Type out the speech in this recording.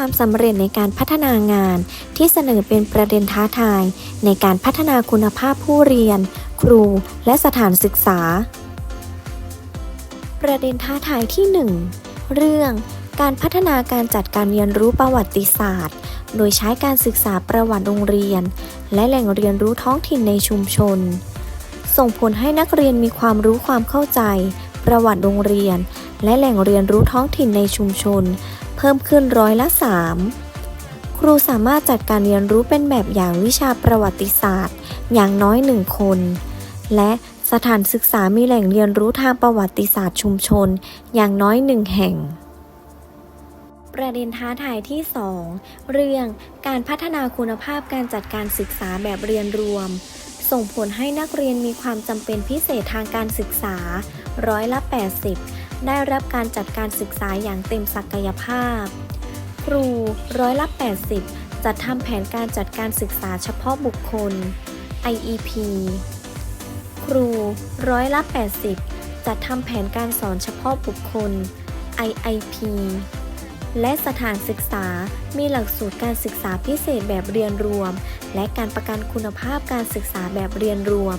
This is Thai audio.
ความสำเร็จในการพัฒนางาน ที่เสนอเป็นประเด็นท้าทาย ในการพัฒนาคุณภาพผู้เรียน ครู และสถานศึกษา ประเด็นท้าทายที่ 1 เรื่องการพัฒนาการจัดการเรียนรู้ประวัติศาสตร์ โดยใช้การศึกษาประวัติโรงเรียน และแหล่งเรียนรู้ท้องถิ่นในชุมชน ส่งผลให้นักเรียนมีความรู้ความเข้าใจ ประวัติโรงเรียน และแหล่งเรียนรู้ท้องถิ่นในชุมชน เพิ่มขึ้นร้อยละ 3 ครูสามารถจัดการเรียนรู้เป็นแบบอย่างวิชาประวัติศาสตร์ อย่างน้อยหนึ่งคน และสถานศึกษามีแหล่งเรียนรู้ทางประวัติศาสตร์ชุมชน อย่างน้อยหนึ่งแห่ง ประเด็นท้าทายที่ 2 เรื่องการพัฒนาคุณภาพการจัดการศึกษาแบบเรียนรวม ส่งผลให้นักเรียนมีความจำเป็นพิเศษทางการศึกษา ร้อยละ 80 ได้รับการจัดการศึกษาอย่างเต็มศักยภาพ ครู ร้อยละ 80 จัดทำแผนการจัดการศึกษาเฉพาะบุคคล IEP ครู ร้อยละ 80 จัดทำแผนการสอนเฉพาะบุคคล IIP และสถานศึกษา มีหลักสูตรการศึกษาพิเศษแบบเรียนรวม และการประกันคุณภาพการศึกษาแบบเรียนรวม